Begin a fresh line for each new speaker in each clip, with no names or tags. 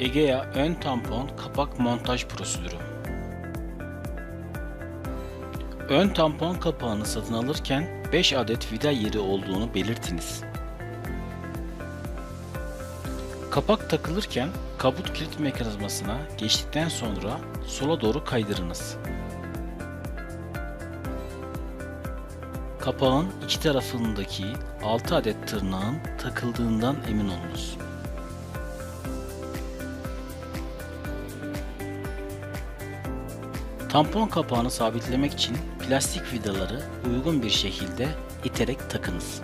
Egea ön tampon kapak montaj prosedürü. Ön tampon kapağını satın alırken 5 adet vida yeri olduğunu belirtiniz. Kapak takılırken kabut kilit mekanizmasına geçtikten sonra sola doğru kaydırınız. Kapağın iki tarafındaki 6 adet tırnağın takıldığından emin olunuz. Tampon kapağını sabitlemek için plastik vidaları uygun bir şekilde iterek takınız.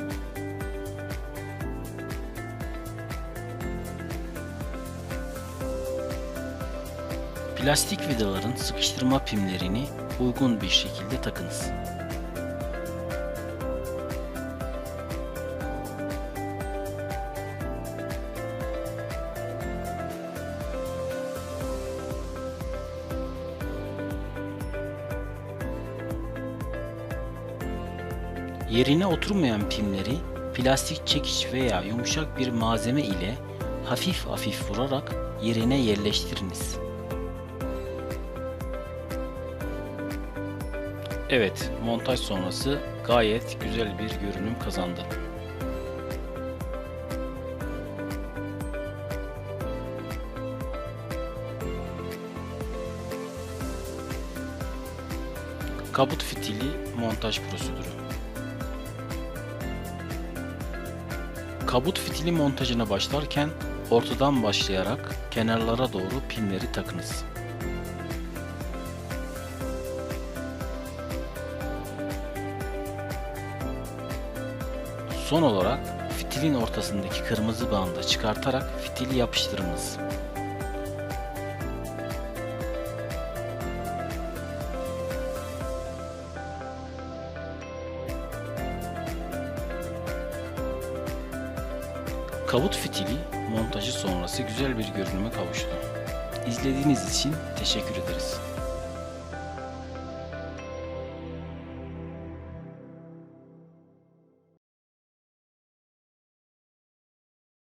Plastik vidaların sıkıştırma pimlerini uygun bir şekilde takınız. Yerine oturmayan pimleri plastik çekiç veya yumuşak bir malzeme ile hafif hafif vurarak yerine yerleştiriniz. Evet, montaj sonrası gayet güzel bir görünüm kazandı. Kabut fitili montaj prosedürü. Kabut fitili montajına başlarken ortadan başlayarak kenarlara doğru pinleri takınız. Son olarak fitilin ortasındaki kırmızı bandı çıkartarak fitili yapıştırınız. Kabut fitili montajı sonrası güzel bir görünüme kavuştu. İzlediğiniz için teşekkür ederiz.